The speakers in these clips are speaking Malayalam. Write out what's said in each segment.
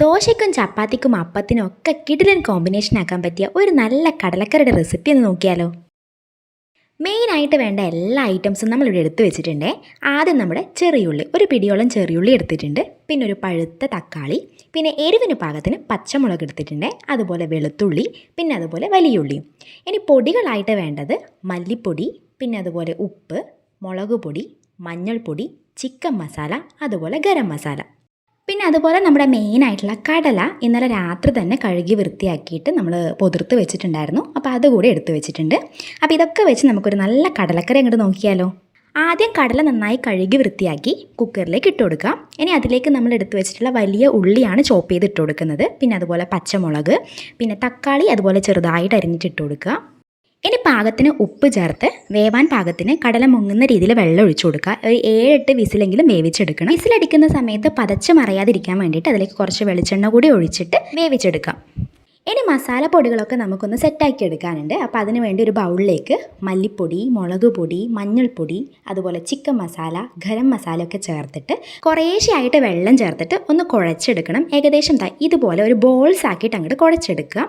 ദോശയ്ക്കും ചപ്പാത്തിക്കും അപ്പത്തിനും ഒക്കെ കിടിലൻ കോമ്പിനേഷൻ ആക്കാൻ പറ്റിയ ഒരു നല്ല കടലക്കറിയുടെ റെസിപ്പി എന്ന് നോക്കിയാലോ. മെയിനായിട്ട് വേണ്ട എല്ലാ ഐറ്റംസും നമ്മളിവിടെ എടുത്തു വെച്ചിട്ടുണ്ട്. ആദ്യം നമ്മുടെ ചെറിയുള്ളി ഒരു പിടിയോളം ചെറിയുള്ളി എടുത്തിട്ടുണ്ട്. പിന്നെ ഒരു പഴുത്ത തക്കാളി പിന്നെ എരിവിന് പാകത്തിന് പച്ചമുളക് എടുത്തിട്ടുണ്ട്. അതുപോലെ വെളുത്തുള്ളി പിന്നെ അതുപോലെ വലിയുള്ളിയും ഇനി പൊടികളായിട്ട് വേണ്ടത് മല്ലിപ്പൊടി പിന്നെ അതുപോലെ ഉപ്പ് മുളക് പൊടി മഞ്ഞൾപ്പൊടി ചിക്കൻ മസാല അതുപോലെ ഗരം മസാല. പിന്നെ അതുപോലെ നമ്മുടെ മെയിൻ ആയിട്ടുള്ള കടല ഇന്നലെ രാത്രി തന്നെ കഴുകി വൃത്തിയാക്കിയിട്ട് നമ്മൾ പൊതിർത്ത് വെച്ചിട്ടുണ്ടായിരുന്നു. അപ്പോൾ അതുകൂടി എടുത്ത് വെച്ചിട്ടുണ്ട്. അപ്പോൾ ഇതൊക്കെ വെച്ച് നമുക്കൊരു നല്ല കടലക്കറി അങ്ങോട്ട് നോക്കിയാലോ? ആദ്യം കടല നന്നായി കഴുകി വൃത്തിയാക്കി കുക്കറിലേക്ക് ഇട്ട് കൊടുക്കാം. ഇനി അതിലേക്ക് നമ്മൾ എടുത്തു വെച്ചിട്ടുള്ള വലിയ ഉള്ളിയാണ് ചോപ്പ് ചെയ്ത് ഇട്ട് കൊടുക്കുന്നത്. പിന്നെ അതുപോലെ പച്ചമുളക് പിന്നെ തക്കാളി അതുപോലെ ചെറുതായിട്ട് അരിഞ്ഞിട്ട് ഇട്ട് കൊടുക്കുക. ഇനി പാകത്തിന് ഉപ്പ് ചേർത്ത് വേവാൻ പാകത്തിന് കടല മുങ്ങുന്ന രീതിയിൽ വെള്ളം ഒഴിച്ചു കൊടുക്കുക. ഒരു ഏഴെട്ട് വിസിലെങ്കിലും വേവിച്ചെടുക്കണം. വിസിലടിക്കുന്ന സമയത്ത് പതച്ച് മറയാതിരിക്കാൻ വേണ്ടിയിട്ട് അതിലേക്ക് കുറച്ച് വെളിച്ചെണ്ണ കൂടി ഒഴിച്ചിട്ട് വേവിച്ചെടുക്കാം ഇനി മസാല പൊടികളൊക്കെ നമുക്കൊന്ന് സെറ്റാക്കി എടുക്കാനുണ്ട്. അപ്പോൾ അതിന് വേണ്ടി ഒരു ബൗളിലേക്ക് മല്ലിപ്പൊടി മുളക് പൊടി മഞ്ഞൾപ്പൊടി അതുപോലെ ചിക്കൻ മസാല ഗരം മസാല ഒക്കെ ചേർത്തിട്ട് കുറേശ്ശെയായിട്ട് വെള്ളം ചേർത്തിട്ട് ഒന്ന് കുഴച്ചെടുക്കണം. ഏകദേശം ഇതുപോലെ ഒരു ബോൾസ് ആക്കിയിട്ട് അങ്ങോട്ട് കുഴച്ചെടുക്കുക.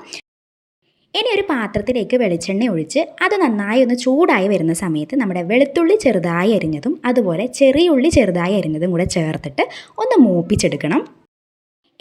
ഇനി ഒരു പാത്രത്തിലേക്ക് വെളിച്ചെണ്ണ ഒഴിച്ച് അത് നന്നായി ഒന്ന് ചൂടായി വരുന്ന സമയത്ത് നമ്മുടെ വെളുത്തുള്ളി ചെറുതായി അരിഞ്ഞതും അതുപോലെ ചെറിയ ഉള്ളി ചെറുതായി അരിഞ്ഞതും കൂടെ ചേർത്തിട്ട് ഒന്ന് മൂപ്പിച്ചെടുക്കണം.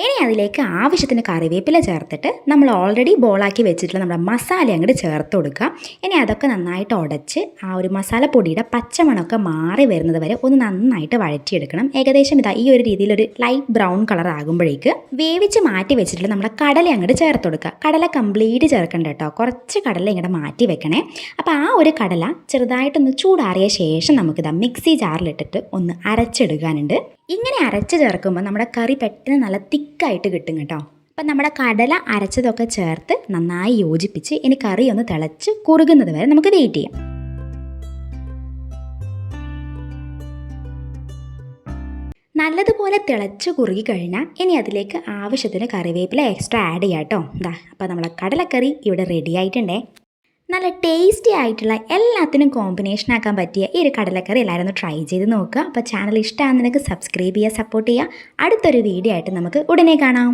ഇനി അതിലേക്ക് ആവശ്യത്തിന് കറിവേപ്പില ചേർത്തിട്ട് നമ്മൾ ഓൾറെഡി ബോളാക്കി വെച്ചിട്ടുള്ള നമ്മുടെ മസാല അങ്ങോട്ട് ചേർത്ത് കൊടുക്കുക. ഇനി അതൊക്കെ നന്നായിട്ട് ഉടച്ച് ആ ഒരു മസാലപ്പൊടിയുടെ പച്ചമണമൊക്കെ മാറി വരുന്നത് വരെ ഒന്ന് നന്നായിട്ട് വഴറ്റിയെടുക്കണം. ഏകദേശം ഇതാ ഈ ഒരു രീതിയിൽ ഒരു ലൈറ്റ് ബ്രൗൺ കളർ ആകുമ്പോഴേക്ക് വേവിച്ച് മാറ്റി വെച്ചിട്ടുള്ള നമ്മുടെ കടല അങ്ങോട്ട് ചേർത്ത് കൊടുക്കുക. കടല കംപ്ലീറ്റ് ചേർക്കണ്ട കേട്ടോ. കുറച്ച് കടല ഇങ്ങോട്ട് മാറ്റി വെക്കണേ. അപ്പോൾ ആ ഒരു കടല ചെറുതായിട്ടൊന്ന് ചൂടാറിയ ശേഷം നമുക്കിതാ മിക്സി ജാറിലിട്ടിട്ട് ഒന്ന് അരച്ചെടുക്കാനുണ്ട്. ഇങ്ങനെ അരച്ച് ചേർക്കുമ്പോൾ നമ്മുടെ കറി പെട്ടെന്ന് നല്ല തിക്കായിട്ട് കിട്ടും കേട്ടോ. അപ്പം നമ്മുടെ കടല അരച്ചതൊക്കെ ചേർത്ത് നന്നായി യോജിപ്പിച്ച് ഇനി കറി ഒന്ന് തിളച്ച് കുറുകുന്നത് വരെ നമുക്ക് വെയിറ്റ് ചെയ്യാം. നല്ലതുപോലെ തിളച്ച് കുറുകി കഴിഞ്ഞാൽ ഇനി അതിലേക്ക് ആവശ്യത്തിന് കറിവേപ്പില എക്സ്ട്രാ ആഡ് ചെയ്യാം കേട്ടോ. ഇതാ അപ്പോൾ നമ്മളെ കടലക്കറി ഇവിടെ റെഡി ആയിട്ടുണ്ടേ. നല്ല ടേസ്റ്റി ആയിട്ടുള്ള എല്ലാത്തിനും കോമ്പിനേഷൻ ആക്കാൻ പറ്റിയ ഈ ഒരു കടലക്കറി എല്ലാവരും ഒന്ന് ട്രൈ ചെയ്ത് നോക്കുക. അപ്പോൾ ചാനൽ ഇഷ്ടമാണെന്ന് നിനക്ക് സബ്സ്ക്രൈബ് ചെയ്യുക സപ്പോർട്ട് ചെയ്യുക. അടുത്തൊരു വീഡിയോ ആയിട്ട് നമുക്ക് ഉടനെ കാണാം.